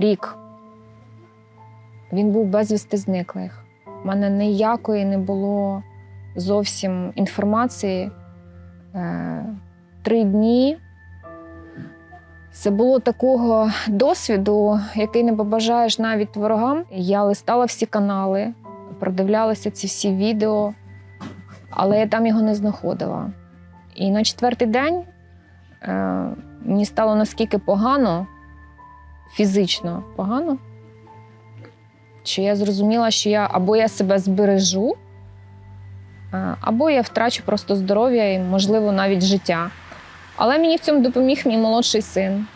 рік він був безвісти зниклих. У мене ніякої не було зовсім інформації. Е, Три дні. Це було такого досвіду, який не побажаєш навіть ворогам. Я листала всі канали, продивлялася ці всі відео, але я там його не знаходила. І на четвертий день е, мені стало наскільки погано, фізично погано, що я зрозуміла, що я або я себе збережу, або я втрачу просто здоров'я і, можливо, навіть життя. Але мені в цьому допоміг мій молодший син.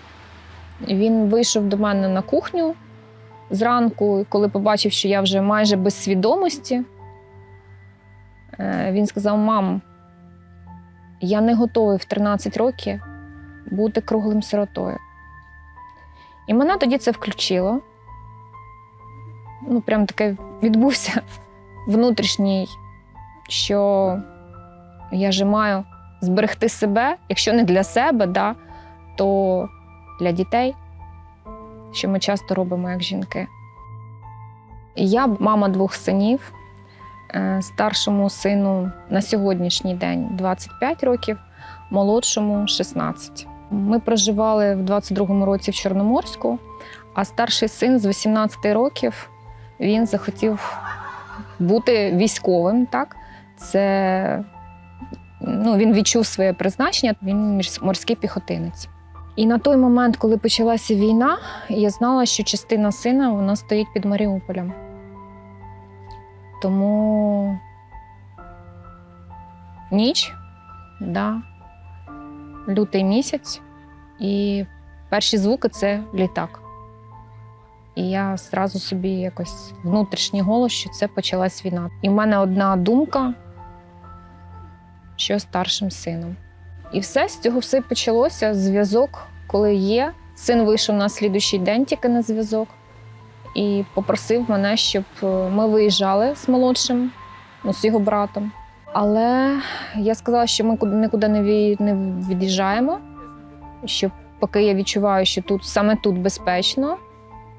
Він вийшов до мене на кухню зранку, коли побачив, що я вже майже без свідомості, е, він сказав: Мам, я не готовий в 13 років бути круглим сиротою. І мене тоді це включило. Ну, прям таке відбувся внутрішній, що я же маю зберегти себе, якщо не для себе, да, то для дітей, що ми часто робимо як жінки. Я мама двох синів. Е, Старшому сину на сьогоднішній день 25 років, молодшому 16. Ми проживали в 22-му році в Чорноморську, а старший син з 18 років він захотів бути військовим. Так? Це ну, він відчув своє призначення, він морський піхотинець. І на той момент, коли почалася війна, я знала, що частина сина вона стоїть під Маріуполем. Тому ніч, да, лютий місяць, і перші звуки це літак. І я зразу собі якось внутрішній голос, що це почалась війна. І в мене одна думка, що старшим сином. І все з цього все почалося. Зв'язок, коли є. Син вийшов на слідуючий день тільки на зв'язок і попросив мене, щоб е, ми виїжджали з молодшим, ну, з його братом. Але я сказала, що ми нікуди не від'їжджаємо, що поки я відчуваю, що тут саме тут безпечно,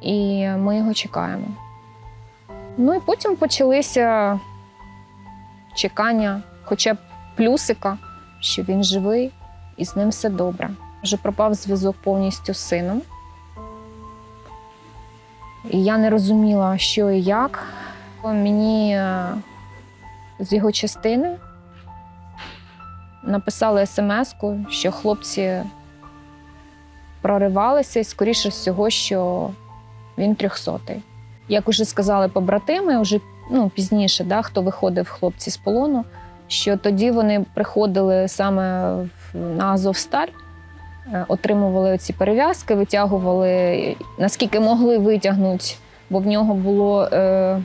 і ми його чекаємо. Ну і потім почалися чекання, хоча б плюсика, що він живий і з ним все добре. Вже пропав зв'язок повністю з сином. І я не розуміла, що і як. Мені е, з його частини написали смс-ку, що хлопці проривалися, і скоріше всього, що він трьохсотий. Як уже сказали побратими, вже ну, пізніше, да, хто виходив хлопці з полону, що тоді вони приходили саме на Азовсталь, е, отримували ці перев'язки, витягували наскільки могли витягнути, бо в нього було е,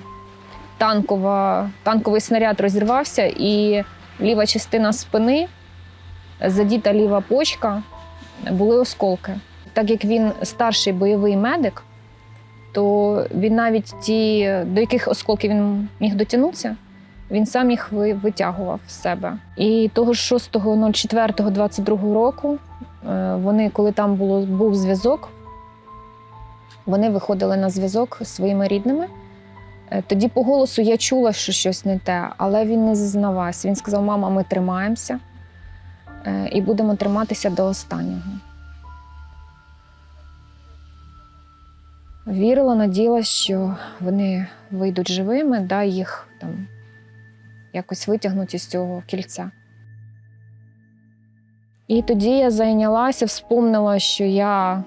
танкова, танковий снаряд розірвався, і ліва частина спини, задіта ліва почка, були осколки. Так як він старший бойовий медик, то він навіть ті, до яких осколків він міг дотягнутися, він сам їх витягував з себе. І того 6.04.22 року е, вони, коли там було, був зв'язок, вони виходили на зв'язок зі своїми рідними. Е, Тоді по голосу я чула, що щось не те, але він не зізнавався. Він сказав: Мама, ми тримаємося е, і будемо триматися до останнього. Вірила, надіялась, що вони вийдуть живими, да, їх там якось витягнуть із цього кільця. І тоді я зайнялася, вспомнила, що я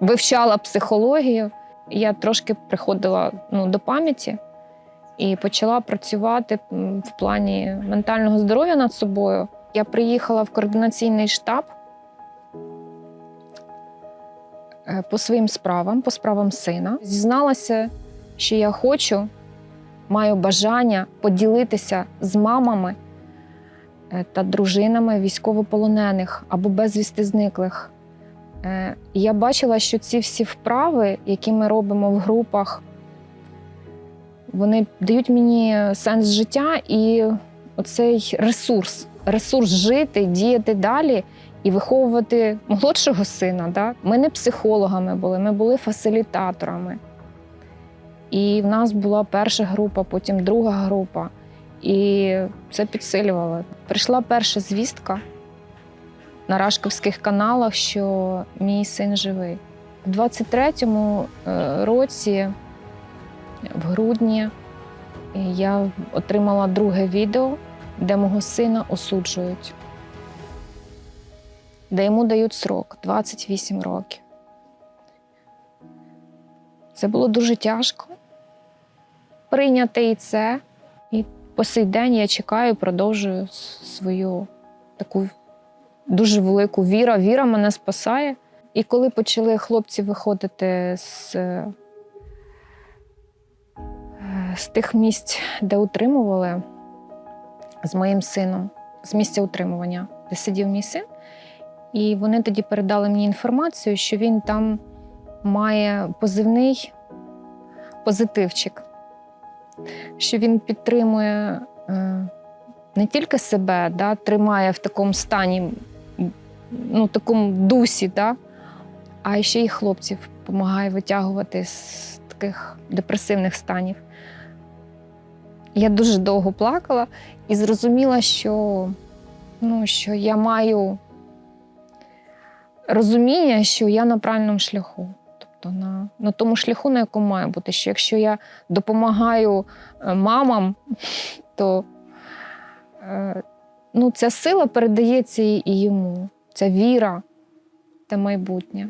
вивчала психологію. Я трошки приходила ну, до пам'яті і почала працювати в плані ментального здоров'я над собою. Я приїхала в координаційний штаб по своїм справам, по справам сина. Зізналася, що я хочу, маю бажання поділитися з мамами е, та дружинами військовополонених або безвісти зниклих. Е, Я бачила, що ці всі вправи, які ми робимо в групах, вони дають мені сенс життя і оцей ресурс, ресурс жити, діяти далі і виховувати молодшого сина. Да? Ми не психологами були, ми були фасилітаторами. І в нас була перша група, потім друга група. І це підсилювало. Прийшла перша звістка на рашківських каналах, що мій син живий. У 23-му е, році, в грудні, я отримала друге відео, де мого сина осуджують, де йому дають срок 28 років. Це було дуже тяжко прийняти і це. І по сей день я чекаю, продовжую свою таку дуже велику віру. Віра мене спасає. І коли почали хлопці виходити з, е, з тих місць, де утримували з моїм сином, з місця утримування, де сидів мій син, і вони тоді передали мені інформацію, що він там має позивний позитивчик, що він підтримує е, не тільки себе, да, тримає в такому стані, ну, такому дусі, да, а ще й хлопців допомагає витягувати з таких депресивних станів. Я дуже довго плакала і зрозуміла, що, ну, що я маю розуміння, що я на правильному шляху. Тобто на, на тому шляху, на якому має бути. Що якщо я допомагаю е, мамам, то е, ну, ця сила передається і йому. Ця віра та майбутнє.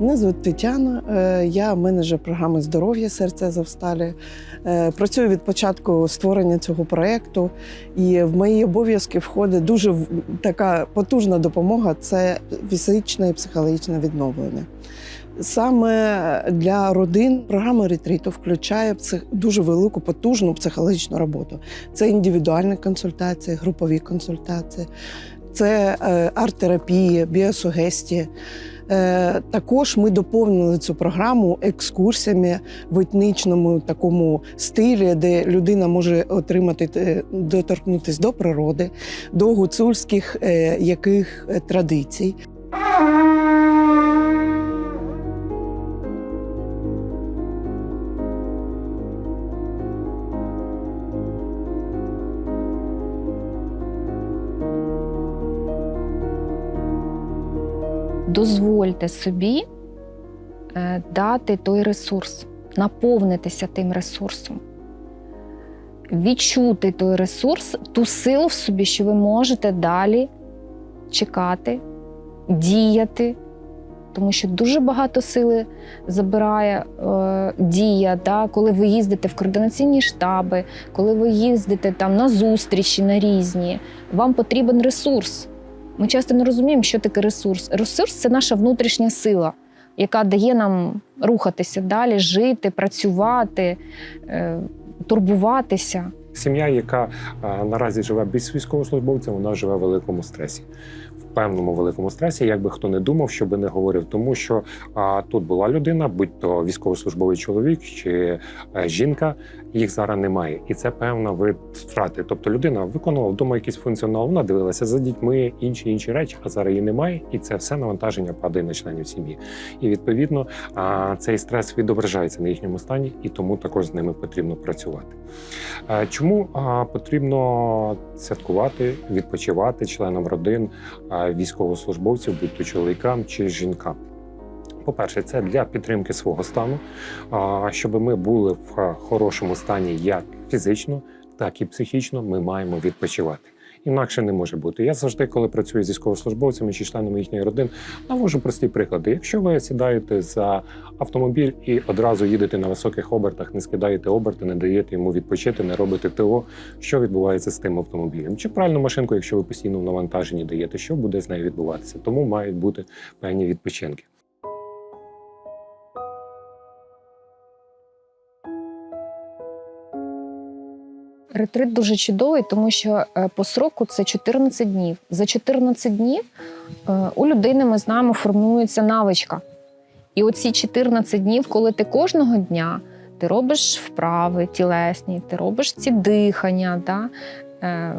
Мене звуть Тетяна, е, я менеджер програми здоров'я серця Азовсталі. Е, Працюю від початку створення цього проєкту, і в мої обов'язки входить дуже така потужна допомога це фізичне і психологічне відновлення. Саме для родин програма ретріту включає дуже велику потужну психологічну роботу. Це індивідуальні консультації, групові консультації, це е, арт-терапія, біосугестія. Е, Також ми доповнили цю програму екскурсіями в етнічному такому стилі, де людина може отримати е, доторкнутися до природи, до гуцульських е, яких традицій. Дозвольте собі е, дати той ресурс, наповнитися тим ресурсом, відчути той ресурс, ту силу в собі, що ви можете далі чекати, діяти. Тому що дуже багато сили забирає е, дія, да, коли ви їздите в координаційні штаби, коли ви їздите там на зустрічі на різні, вам потрібен ресурс. Ми часто не розуміємо, що таке ресурс. Ресурс це наша внутрішня сила, яка дає нам рухатися далі, жити, працювати, е, турбуватися. Сім'я, яка е, наразі живе без військовослужбовця, вона живе в великому стресі. Певному великому стресі, як би хто не думав, що би не говорив, тому що а, тут була людина, будь то військовослужбовий чоловік чи е, жінка, їх зараз немає, і це певна вид втрати. Тобто людина виконувала вдома якийсь функціонал, вона дивилася за дітьми, інші інші речі, а зараз її немає, і це все навантаження падає на членів сім'ї. І відповідно цей стрес відображається на їхньому стані, і тому також з ними потрібно працювати. Чому потрібно святкувати, відпочивати членам родин військовослужбовців, будь то чоловікам чи жінкам? По-перше, це для підтримки свого стану, щоб ми були в хорошому стані як фізично, так і психічно. Ми маємо відпочивати. Інакше не може бути. Я завжди, коли працюю з військовослужбовцями чи членами їхньої родин, навожу прості приклади. Якщо ви сідаєте за автомобіль і одразу їдете на високих обертах, не скидаєте оберти, не даєте йому відпочити, не робите ТО, що відбувається з тим автомобілем? Чи правильну машинку, якщо ви постійно в навантаженні даєте, що буде з нею відбуватися? Тому мають бути певні відпочинки. Ретрит дуже чудовий, тому що е, по сроку це 14 днів. За 14 днів е, у людини ми знаємо формується навичка. І оці 14 днів, коли ти кожного дня ти робиш вправи тілесні, ти робиш ці дихання, да? е,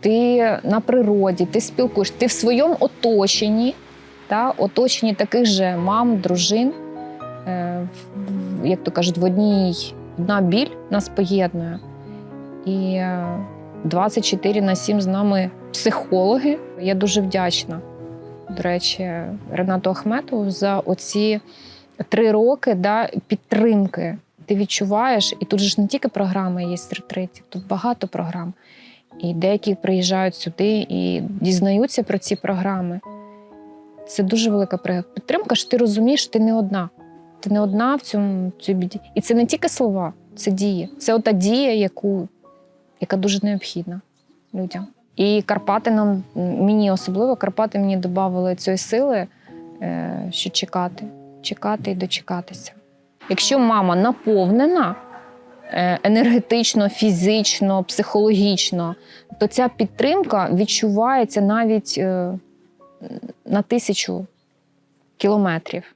ти на природі, ти спілкуєш, ти в своєму оточенні, та, оточенні таких же мам, дружин, як то кажуть, в одній одна біль нас поєднує. І е, 24 на 7 з нами психологи. Я дуже вдячна, до речі, Ренату Ахметову за оці три роки да, підтримки. Ти відчуваєш, і тут ж не тільки програми є з ретритів, тут багато програм. І деякі приїжджають сюди і дізнаються про ці програми. Це дуже велика підтримка, що ти розумієш, що ти не одна. Ти не одна в цьому цій біді. І це не тільки слова, це дії. Це ота дія, яку, яка дуже необхідна людям. І Карпати нам, мені особливо, Карпати мені додавали цієї сили, е, що чекати, чекати і дочекатися. Якщо мама наповнена е, енергетично, фізично, психологічно, то ця підтримка відчувається навіть е, на тисячу кілометрів.